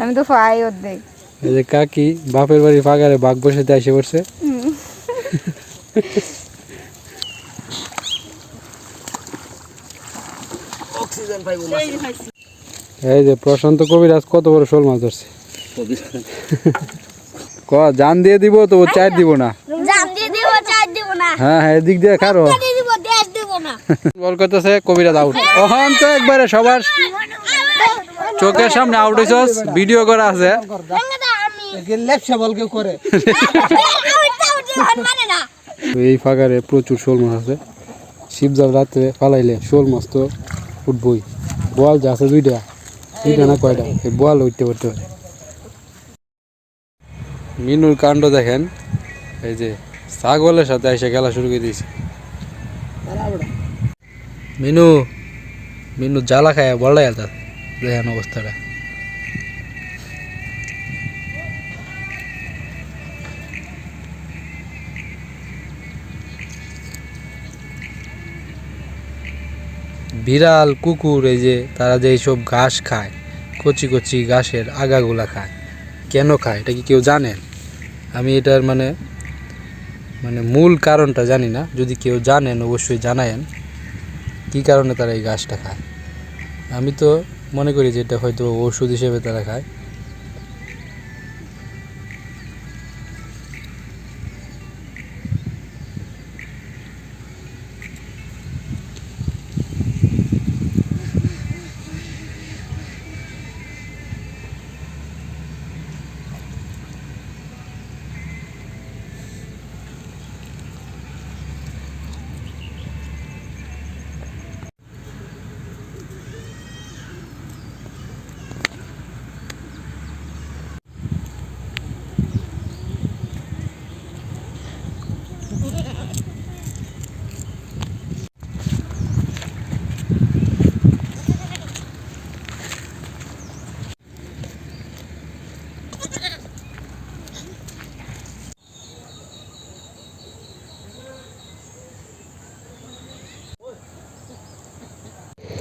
আমি তো পাই অর্ধেক। এই যে কাকি বাপের বাড়ি পাগারে বাঘ বসে এসে পড়ছে। অক্সিজেন পাইব না এই যে প্রশান্ত কবিরাজ কত বড় শোল মাছ ধরছে। ক জান দিয়ে দিব তো ও চার দিব না? জাম দিয়ে দিব চার দিব না। হ্যাঁ হ্যাঁ এদিক দিয়ে দিয়ে না। বল করতেছে কবিরাজ আউট ওখান তো একবারে সবার। চোখের সামনে আউট হইছস ভিডিও করা আছে। এই ফাঁকারে প্রচুর শোল মাছ আছে। শিবজাল রাত্রে ফালাইলে শোল মাছ তো উঠবই। বল যা আছে দুইটা দুইটা না কয়টা? এই বল উঠতে উঠতে পারে। মিনুর কাণ্ড দেখেন, এই যে ছাগলের সাথে এসে খেলা শুরু করে দিয়েছে। মিনু মিনু জ্বালা খায় বলটা গেল দেখেন অবস্থাটা। বিড়াল, কুকুর, এই যে তারা যে এইসব ঘাস খায়, কচি কচি ঘাসের আগাগুলা খায়, কেন খায়, এটা কি কেউ জানেন আমি এটার মানে মানে মূল কারণটা জানি না, যদি কেউ জানেন, অবশ্যই জানায়েন, কী কারণে তারা এই ঘাসটা খায়? আমি তো মনে করি যে এটা হয়তো ওষুধ হিসেবে তারা খায়।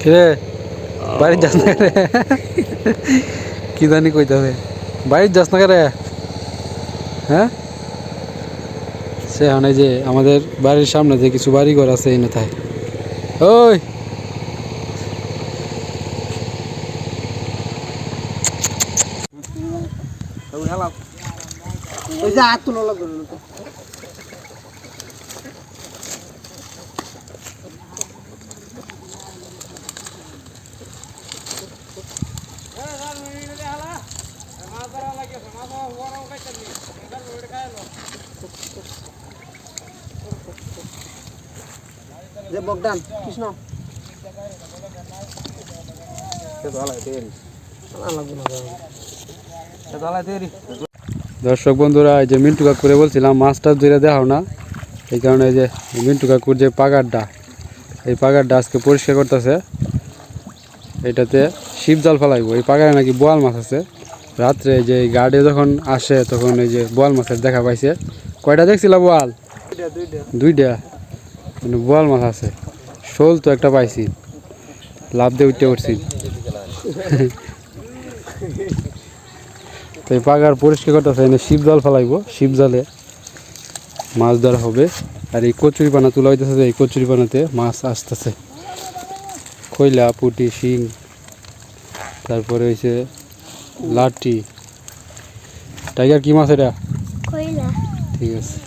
রে বাড়ির যাস না রে। কি জানি কইতে হবে বাড়ির যাস না রে। হ্যাঁ? সে মানে যে আমাদের বাড়ির সামনে যে কিছু বাড়ি ঘর আছে এই নেতায়। ওই! ওই যে হাত তুলো লাগবে যে বগদান, কৃষ্ণ। দর্শক বন্ধুরা, এই যে মিন্টু কাকুরে বলছিলাম মাছটা ধরে দেখাও না। এই কারণে এই যে মিন্টু কাকুর যে পাগারটা, এই পাগারটা আজকে পরিষ্কার করতেছে। এটাতে শিব জাল ফেলাইবো। এই পাগারে নাকি বোয়াল মাছ আছে। রাত্রে যে গার্ডে যখন আসে, তখন এই যে বোয়াল মাছের দেখা পাইছে। কয়টা দেখছিল বোয়াল? দুইটা। মানে বোয়াল মাছ আছে। শোল তো একটা পাইছি। লাভ দিয়ে উঠতে পারছি তো এই পাগার পরিষ্কার করতেছে, এনে শিব জাল ফেলাইবো, শিব জালে মাছ ধরা হবে। আর এই কচুরি পানা তোলা হইতেছে এই কচুরি পানাতে মাছ আসতেছে। খৈলা, পুটি, শিং, তারপরে হয়েছে লাটি টাইগার কি মাছ এটা? কইলা ঠিক আছে।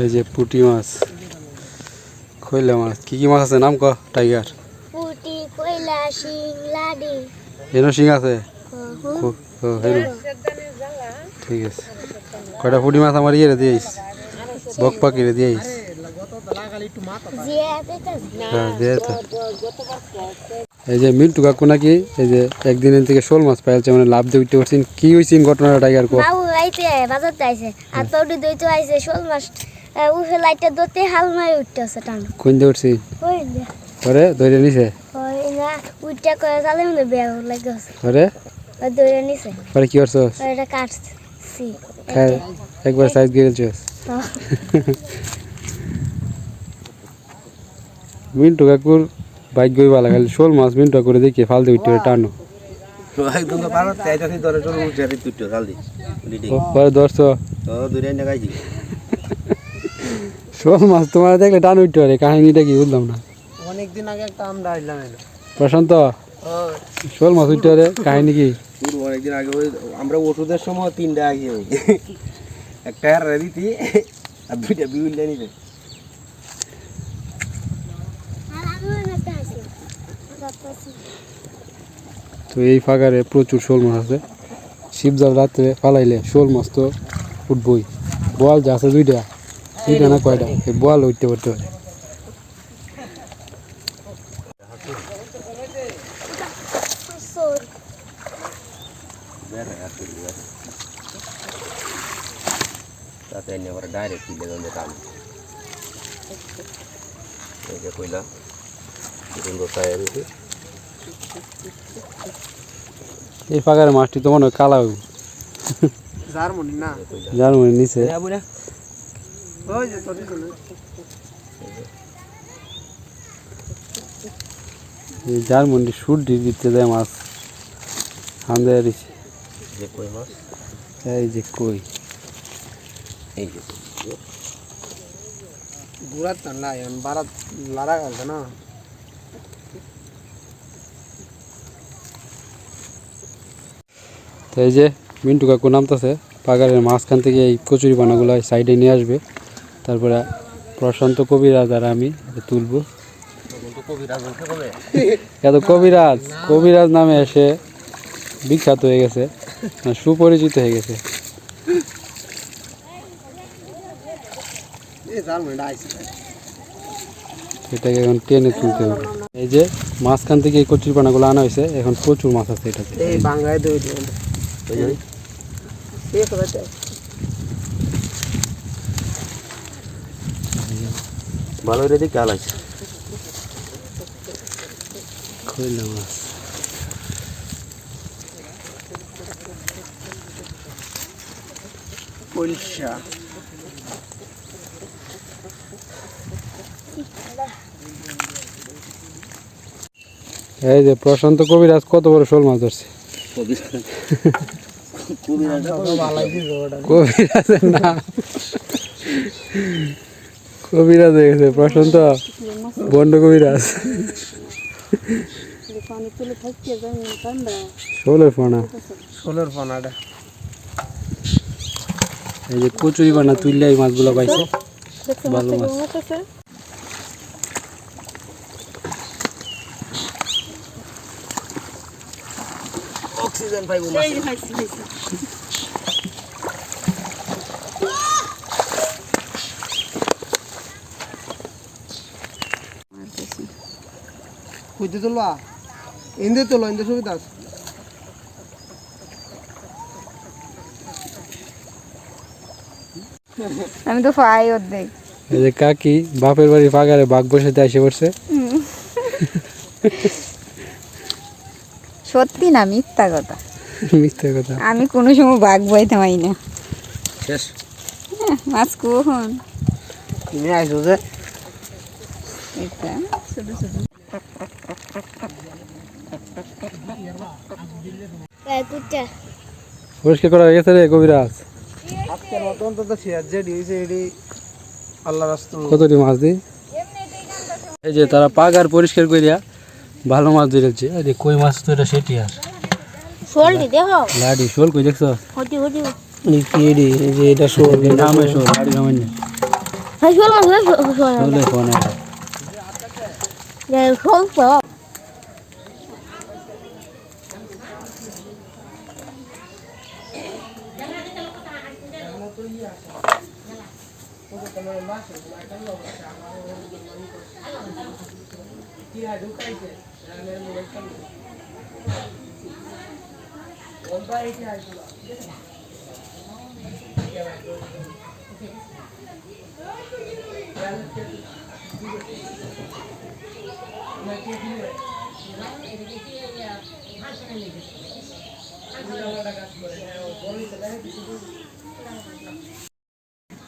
এই যে পুটি মাছ। কইলা মাছ। কি কি মাছ আছে? নাম ক টাইগার। পুটি কইলা শিং লাডি। এনো শিং আছে? ও, হেনো। ঠিক আছে। কয়টা পুটি মাছ আমার ইয়ে দিয়েছ বক পাখিরে দিয়েছ জিয়া পেতাস হ্যাঁ দিয়ে তো এই যে মিন্টু কাকু নাকি এই যে একদিনের থেকে শোল মাছ পাইছে মানে লাভ দিয়ে উঠতে পারছেন কি হয়েছে ঘটনাটা টাইগার কো? বাবু আইতে বাজারতে আইছে। আর পাউডি দইতে আইছে শোল মাছ। উঠে লাইটটা দতে হাল মাই উঠতেছে টান। কোন দিয়ে উঠছি? পরে ধরে নিছে? ওই না উঠটা করে চালে মনে বেয়া লাগছে পরে দইরে নিছে। পরে কি করছ? আর এটা কাটছি একবার সাইজ গিয়েছো মিন্টু কাকুর বাইক গই ভালো খালি শোল মাছ মিন্টু কাকুরে দেখি ফালতে উঠতে টানো। শোল মাছ তোমার দেখলে টান উঠতে পারে কাহিনীটা কি বুঝলাম না। অনেক দিন আগে একটা আমরা আইলাম এলো। প্রশান্ত শোল মাছ উঠতে পারে কাহিনী কি? পুরো অনেকদিন আগে ওই আমরা ওষুধের সময় তিনটা আগে ওই। একটা আর দিতি আর দুইটা বিউল নিতে আর আমিও একটা আছে তো এই ফাঁকারে প্রচুর শোল মাছ আছে। শিবজাল রাত্রে পালাইলে শোল মাছ তো উঠবই। বল যা আছে দুইটা দুইটা না কয়টা? এই বল উঠতে পারতে পারে ডাইরেক্ট কইলা এই ফাঁকারে মাছটি তো মনে হয় কালা। জার্মানি না। যার নিচে। ওই যে তোর যার মন্ডি সুট দিতে দেয় মাছ। হান্দে দিছে। যে কই মাছ? এই যে কই। এই যে গুড়াত না বারাত লারা গেল না। তো এই যে মিন্টু কাকু নামতেছে, পাগারের মাঝখান থেকে এই কচুরি পানাগুলো সাইডে নিয়ে আসবে। তারপরে প্রশান্ত কবিরাজ আর আমি তুলবো। এত কবিরাজ কবিরাজ নামে এসে বিখ্যাত হয়ে গেছে মানে সুপরিচিত হয়ে গেছে। এটাকে এখন টেনে তুলতে হবে। এই যে মাঝখান থেকে এই কচুরি পানাগুলো আনা হয়েছে, এখন প্রচুর মাছ আছে এটাতে। ভালো রে দেখে আলাইছে খইলা মাছ পরিষ্কার এই যে প্রশান্ত কবিরাজ কত বড় শোল মাছ ধরছে? কবিরাজের না কবিরাজ হয়ে গেছে প্রশান্ত। বন্ড কবিরাজ। শোলের ফোনা। ষোলোর পানাটা এই যে কচুরি বানা তুললে এই মাছগুলো পাইছে। ভালো মাছ। অক্সিজেন পাইব মাছ। কইতে তোলা ইন্দে তোলো ইন্দে সুবিধা আছে আমি তো পাই অর্ধেক এই যে কাকি বাপের বাড়ি পাগারে বাঘ বসে এসে পড়ছে। সত্যি না মিথ্যা কথা। মিথ্যে কথা। আমি কোনো সময় বাঘ বইতে পারি না। শেষ। হ্যাঁ, মাছ কখন? তুমি যে। পরিষ্কার করা হয়ে গেছে রে কবিরাজ। আজকের মতো অন্তত শেয়ার যে দিয়েছে এটি আল্লাহ রাস্তা। কতটি মাছ দিই এই যে তারা পাগার পরিষ্কার করিয়া ভালো মাছ ধরেছে। এই যে কই মাছ তো এটা সেটি আর। শোলটি দেখো লাডি শোল কই দেখছ হটি হটি এডি এই যে এটা শোল নামে শোল লাডি নামে না হ্যাঁ শোল মাছ শোল শোল শোলে ফোন এটা শোল তো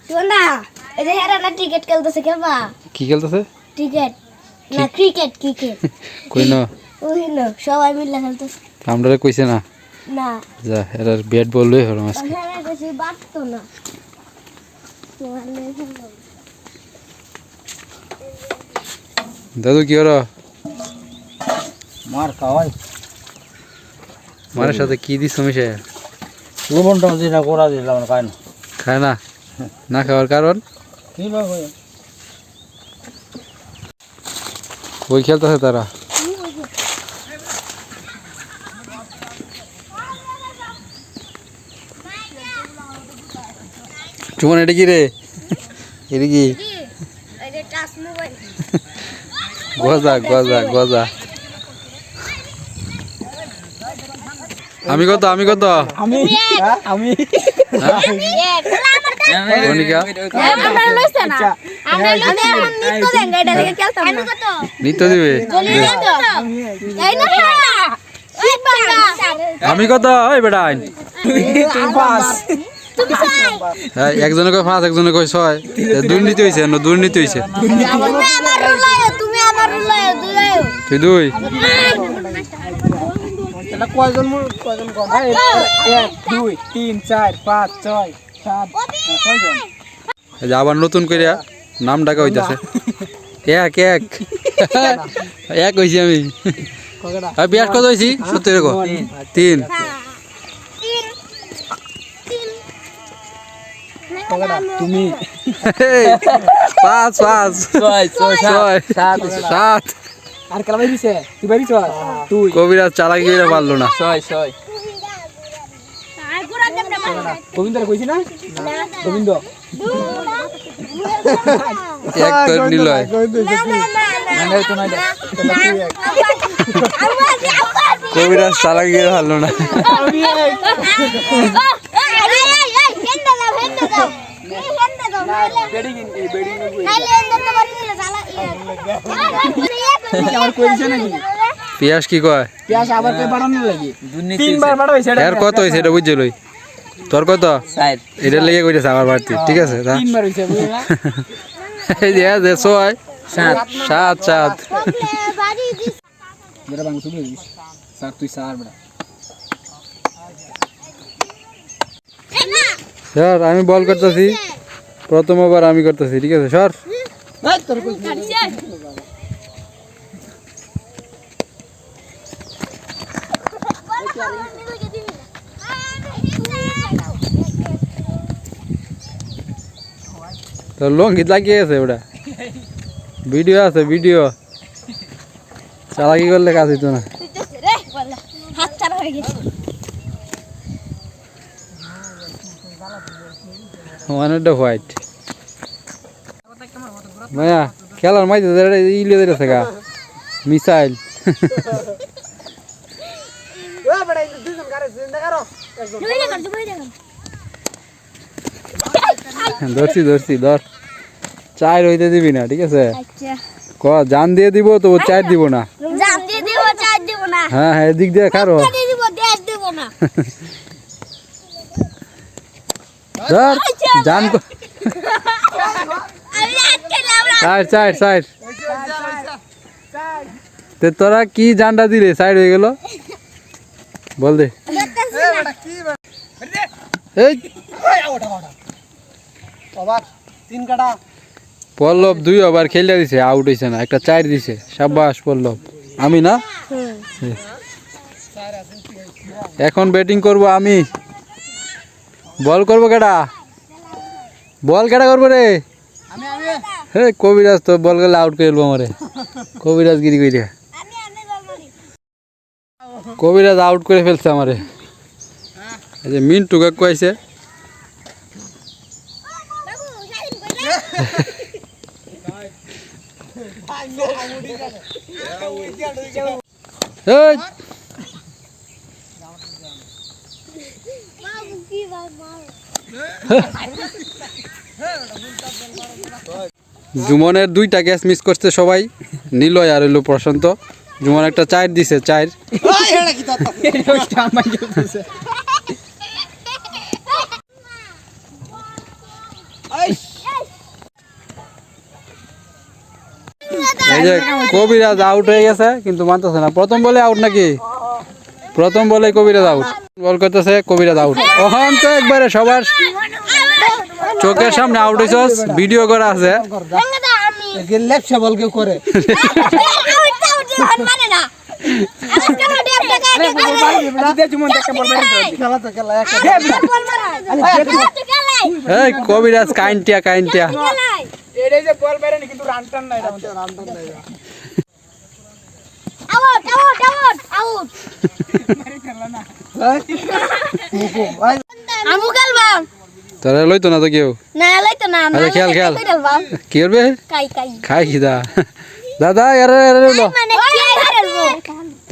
তোমরা এই যে হেরা না ক্রিকেট খেলতেছে খেলবা? কি খেলতেছে? ক্রিকেট না ক্রিকেট ক্রিকেট কই না? ওই না সবাই মিলে খেলতেছে। আমরা কইছে না। না। যা এরা ব্যাট বললেই হলো আজকে। বাড়তো না। দাদু কি হলো? মার খাওয়াই। মারের সাথে কি দিস মিশে লবণটা যেটা করা দিলাম খাই না। খায় না? না খাওয়ার কারণ? কি বা কই ওই খেলতেছে তারা। চুমন এটা কি রে? এটা কি? গজা গজা গজা। আমি কত আমি কত? আমি আমি। নিত্য দিবে? আমি কত? ওই বেটা হ্যাঁ, একজনে কয় পাঁচ একজনে কয় ছয়। দুর্নীতি হয়েছে দুর্নীতি হয়েছে তুই দুই। কয়জন কয়জন এক দুই তিন চার পাঁচ ছয় সাত ছয়জন। আবার নতুন করে নাম ডাকা হইতাছে। এক এক। এক হয়েছি আমি। বিয়াস কত হয়েছি সত্যি তিন তুমি পাঁচ পাঁচ। ছয় ছয় সাত। আর কালা বাই দিছে। তুই বাই দিছ তুই। কবিরাজ চালাকি করে পারল না। ছয় ছয়। গোবিন্দ কইছি না? গোবিন্দ। এক নিল না না তো নাই কবিরাজ চালাকি করে পারল না। বেডিং বেডিং আমার কইছে নাকি? পিয়াস কি কয় পেঁয়াজ আবার কে বাড়ানো লাগি তিনবার বাড়া হইছে এর কত হয়েছে এটা বুঝছে লই তোর কত এটা লেগে কইতেছে আমার বাড়তি ঠিক আছে তা তিনবার হইছে বুঝলা এই যে এই যে ছয় সাত সাত সাত যেটা বাংলা শুনে দিস স্যার তুই স্যার বড়া স্যার আমি বল করতেছি প্রথমবার আমি করতেছি ঠিক আছে স্যার তোর কই তোর লঙ্গি লাগিয়ে আছে ওটা। ভিডিও আছে ভিডিও। চালাকি করলে কাজ হইতো না হাত ছাড়া হয়ে গেছে অনেকটা হোয়াইট মায়া খেলার মাইতে ইলিয়ে দিতেছে গা। মিসাইল। ধরছি ধরছি ধর। চার হইতে দিবি না ঠিক আছে? আচ্ছা। ক জান দিয়ে দিব তো চার দিব না? জাম দিয়ে দিব চার দিব না। হ্যাঁ হ্যাঁ এদিক দিয়ে খারো দিব দেশ দিব না। ধর জান চার চার চার তে তোরা কি জানটা দিলে? সাইড হয়ে গেল। বল দে। পল্লব দুই ওভার খেলে দিছে আউট হয়েছে না। একটা চার দিছে। সাব্বাস পল্লব। আমি না? এখন ব্যাটিং করব আমি। বল করব কেডা? বল কেডা করব রে? আমি আমি। হে কবিরাজ তো বল গেলে আউট করে দেবো আমারে। কবিরাজ গিরি কইরা। আমি আমি বলবি কবিরাজ আউট করে ফেলছে আমারে। এই যে মিন্টু কাকু আইছে বাবু স্বাধীন কইলে এই! বাবা জুমনের দুইটা গ্যাস মিস করছে সবাই। নিলয় আর হইল প্রশান্ত। জুমন একটা চার দিছে যে কবিরাজ আউট হয়ে গেছে, কিন্তু মানতেছে না। প্রথম বলে আউট নাকি? প্রথম বলে কবিরাজ আউট বল করতেছে কবিরাজ আউট ওখান তো একবারে সবার চোখের সামনে আউট হইছস ভিডিও করা আছে। আমি লেপসা বল কেউ করে। মানে না আজকাল ওটা একটা খেলা তো খেলা এই কবিরাজ কাইনটিয়া কাইনটিয়া আউট আউট আউট আউট আমু খেলবাম তোরা লইতো না তো কেউ? না লাইতো না আচ্ছা, খেল, খেল। কি করবে? কাই কাই। খাই খিদা। দাদা এরে এরে লো। মানে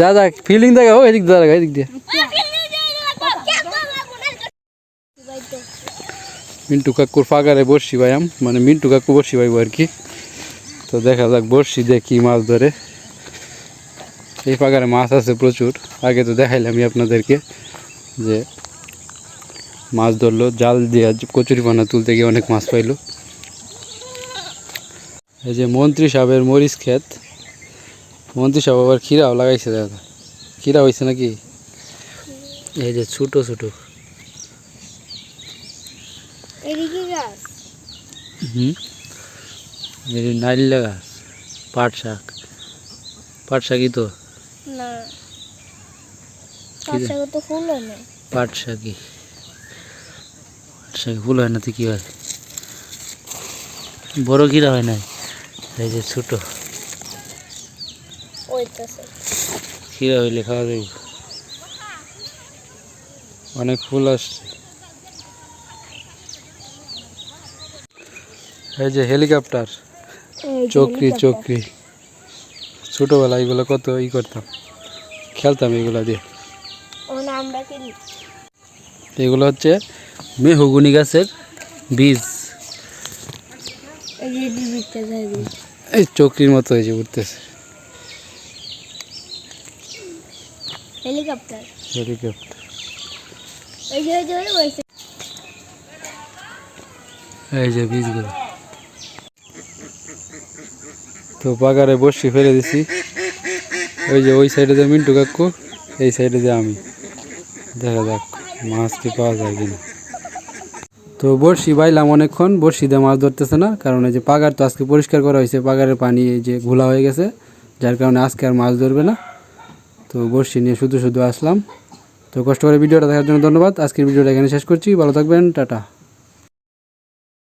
দাদা ফিলিং দেখো এদিক দাদা এদিক দিয়ে। মিন্টু কাকুর ফাগারে বসছি ভাই আম। মানে মিন্টু কাকু বসছি ভাই আর কি। তো দেখা যাক বসছি দেখি মাছ ধরে। এই ফাগারে মাছ আছে প্রচুর। আগে তো দেখাইলাম আমি আপনাদেরকে যে মাছ ধরলো জাল দিয়ে কচুরি পানা তুলতে গিয়ে অনেক মাছ পাইলো। এই যে মন্ত্রী সাহেবের মরিচ ক্ষেত। মন্ত্রী সাহেব আবার খিরাও লাগাইছে দাদা। খিরা হয়েছে নাকি? এই যে ছোটো ছোটো। হুম। এই যে নাইলা গাছ পাট শাক। পাট শাকই তো। না। তো ফুল হয় না? পাট পাট শাকে ফুল হয় না তো কী হয়? বড় কিরা হয় না? এই যে ছোটো। খিরা হইলে খাওয়া যাবে অনেক ফুল আসছে। এই যে হেলিকপ্টার। চক্রি চক্রি। ছোটোবেলা এগুলো কত ই করতাম খেলতাম এগুলো দিয়ে। এগুলো হচ্ছে মেহগুনি গাছের বীজ। এই চক্রির মতো হয়েছে উঠতেছে। হেলিকপ্টার। হেলিকপ্টার। এই যে বীজগুলো। তো পাগারে বসি ফেলে দিছি। ওই যে ওই সাইডে যে মিন্টু কাকু, এই সাইডে যে আমি। দেখা যাক, মাছ কি পাওয়া যায় কিনা। তো বড়শি বাইলাম অনেকক্ষণ, বড়শি দিয়ে মাছ ধরতেছে না, কারণ এই যে পাগার তো আজকে পরিষ্কার করা হয়েছে, পাগারের পানি এই যে ঘোলা হয়ে গেছে, যার কারণে আজকে আর মাছ ধরবে না। তো বড়শি নিয়ে শুধু শুধু আসলাম। তো কষ্ট করে ভিডিওটা দেখার জন্য ধন্যবাদ। আজকের ভিডিওটা এখানে শেষ করছি। ভালো থাকবেন, টাটা।